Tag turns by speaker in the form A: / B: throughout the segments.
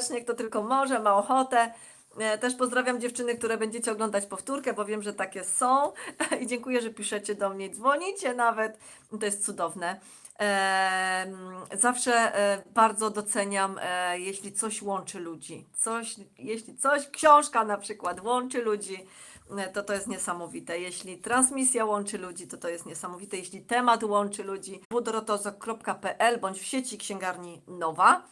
A: serdecznie, kto tylko może, ma ochotę. E, Też pozdrawiam dziewczyny, które będziecie oglądać powtórkę, bo wiem, że takie są. I dziękuję, że piszecie do mnie, dzwonicie nawet. To jest cudowne. Em, Zawsze e, bardzo doceniam, e, jeśli coś łączy ludzi. Coś, jeśli coś, książka na przykład łączy ludzi, e, to to jest niesamowite. Jeśli transmisja łączy ludzi, to to jest niesamowite. Jeśli temat łączy ludzi, www.dorotozok.pl bądź w sieci księgarni Nowa.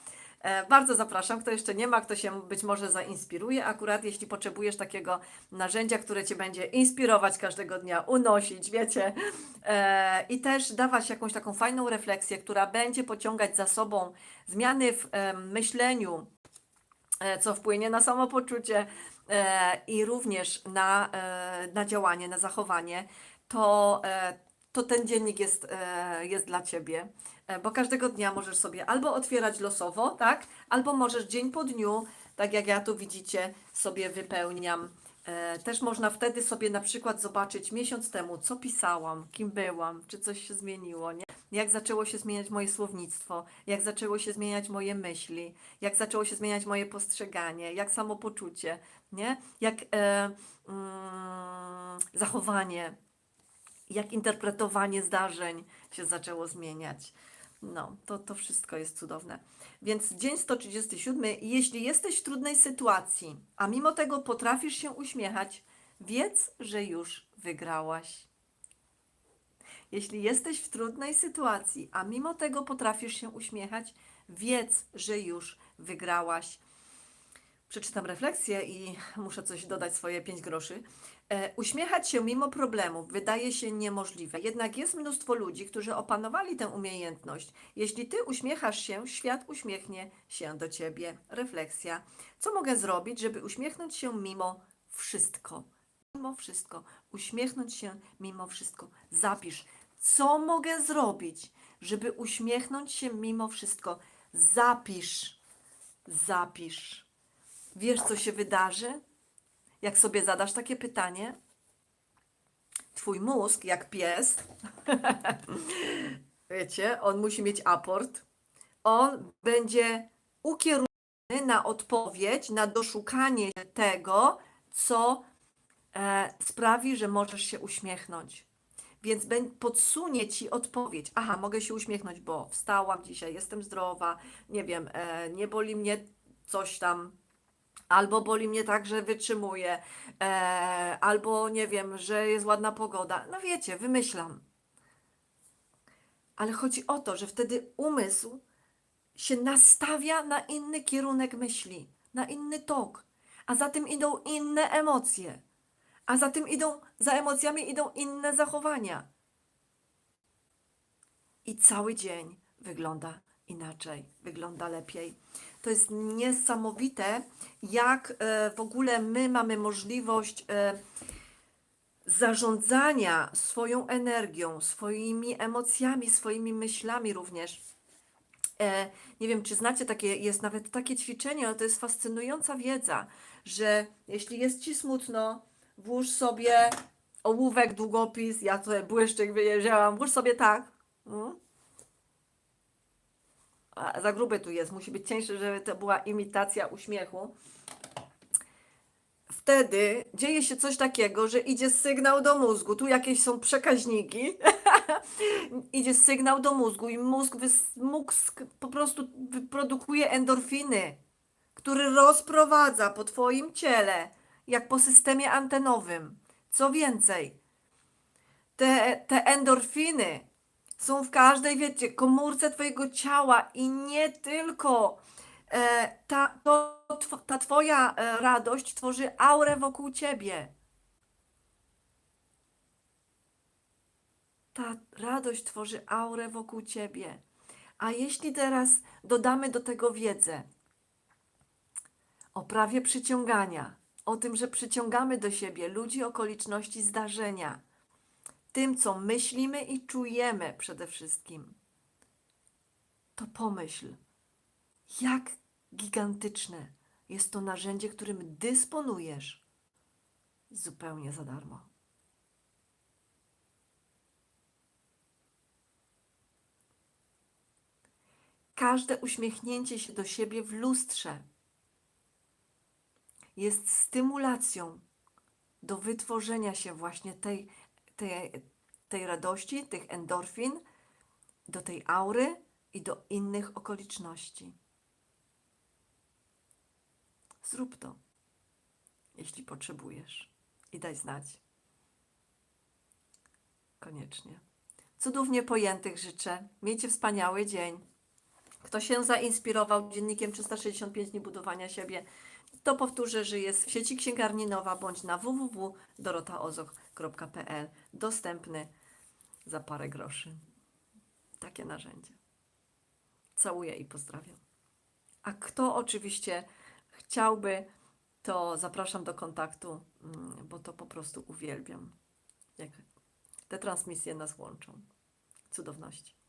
A: E, Bardzo zapraszam, kto jeszcze nie ma, kto się być może zainspiruje. Akurat jeśli potrzebujesz takiego narzędzia, które cię będzie inspirować każdego dnia, unosić, wiecie, e, i też dawać jakąś taką fajną refleksję, która będzie pociągać za sobą zmiany w myśleniu, e, co wpłynie na samopoczucie i również na, na działanie, na zachowanie, to, to ten dziennik jest, e, jest dla Ciebie. E, Bo każdego dnia możesz sobie albo otwierać losowo, tak? Albo możesz dzień po dniu, tak jak ja tu widzicie, sobie wypełniam. E, Też można wtedy sobie na przykład zobaczyć miesiąc temu, co pisałam, kim byłam, czy coś się zmieniło, nie? Jak zaczęło się zmieniać moje słownictwo, jak zaczęło się zmieniać moje myśli, jak zaczęło się zmieniać moje postrzeganie, jak samopoczucie, nie? Jak e, mm, zachowanie, jak interpretowanie zdarzeń się zaczęło zmieniać. No, to, to wszystko jest cudowne. Więc dzień 137. Jeśli jesteś w trudnej sytuacji, a mimo tego potrafisz się uśmiechać, wiedz, że już wygrałaś. Jeśli jesteś w trudnej sytuacji, a mimo tego potrafisz się uśmiechać, wiedz, że już wygrałaś. Przeczytam refleksję i muszę coś dodać swoje 5 groszy. E, uśmiechać się mimo problemów wydaje się niemożliwe, jednak jest mnóstwo ludzi, którzy opanowali tę umiejętność. Jeśli ty uśmiechasz się, świat uśmiechnie się do ciebie. Refleksja. Co mogę zrobić, żeby uśmiechnąć się mimo wszystko? Mimo wszystko. Uśmiechnąć się mimo wszystko. Zapisz. Co mogę zrobić, żeby uśmiechnąć się mimo wszystko? Zapisz. Zapisz. Wiesz, co się wydarzy? Jak sobie zadasz takie pytanie, twój mózg, jak pies, wiecie, on musi mieć aport, on będzie ukierunkowany na odpowiedź, na doszukanie tego, co e, sprawi, że możesz się uśmiechnąć. Więc podsunie ci odpowiedź. Aha, mogę się uśmiechnąć, bo wstałam dzisiaj, jestem zdrowa, nie wiem, e, nie boli mnie coś tam, albo boli mnie tak, że wytrzymuję, e, albo nie wiem, że jest ładna pogoda. No wiecie, wymyślam. Ale chodzi o to, że wtedy umysł się nastawia na inny kierunek myśli, na inny tok, a za tym idą inne emocje, a za tym idą, za emocjami idą inne zachowania. I cały dzień wygląda inaczej, wygląda lepiej. To jest niesamowite, jak e, w ogóle my mamy możliwość e, zarządzania swoją energią, swoimi emocjami, swoimi myślami również. E, nie wiem, czy znacie takie, jest nawet takie ćwiczenie, ale to jest fascynująca wiedza, że jeśli jest ci smutno, włóż sobie ołówek, długopis, ja tutaj błyszczyk wyjeżdżałam, włóż sobie tak. Mm. A, za gruby tu jest, musi być cieńszy, żeby to była imitacja uśmiechu. Wtedy dzieje się coś takiego, że idzie sygnał do mózgu. Tu jakieś są przekaźniki. idzie sygnał do mózgu i mózg, mózg po prostu wyprodukuje endorfiny, który rozprowadza po Twoim ciele, jak po systemie antenowym. Co więcej, te, te endorfiny są w każdej, wiecie, komórce Twojego ciała i nie tylko. E, ta, to, ta Twoja e, radość tworzy aurę wokół Ciebie. Ta radość tworzy aurę wokół Ciebie. A jeśli teraz dodamy do tego wiedzę o prawie przyciągania, o tym, że przyciągamy do siebie ludzi, okoliczności, zdarzenia, tym, co myślimy i czujemy przede wszystkim, to pomyśl, jak gigantyczne jest to narzędzie, którym dysponujesz zupełnie za darmo. Każde uśmiechnięcie się do siebie w lustrze jest stymulacją do wytworzenia się właśnie tej, tej, tej radości, tych endorfin, do tej aury i do innych okoliczności. Zrób to, jeśli potrzebujesz i daj znać. Koniecznie. Cudownie pojętych życzę. Miejcie wspaniały dzień. Kto się zainspirował dziennikiem 365 dni budowania siebie, to powtórzę, że jest w sieci księgarni Nowa bądź na www.dorotaozoch.pl dostępny za parę groszy. Takie narzędzie. Całuję i pozdrawiam. A kto oczywiście chciałby, to zapraszam do kontaktu, mm, bo to po prostu uwielbiam, jak te transmisje nas łączą. Cudowności.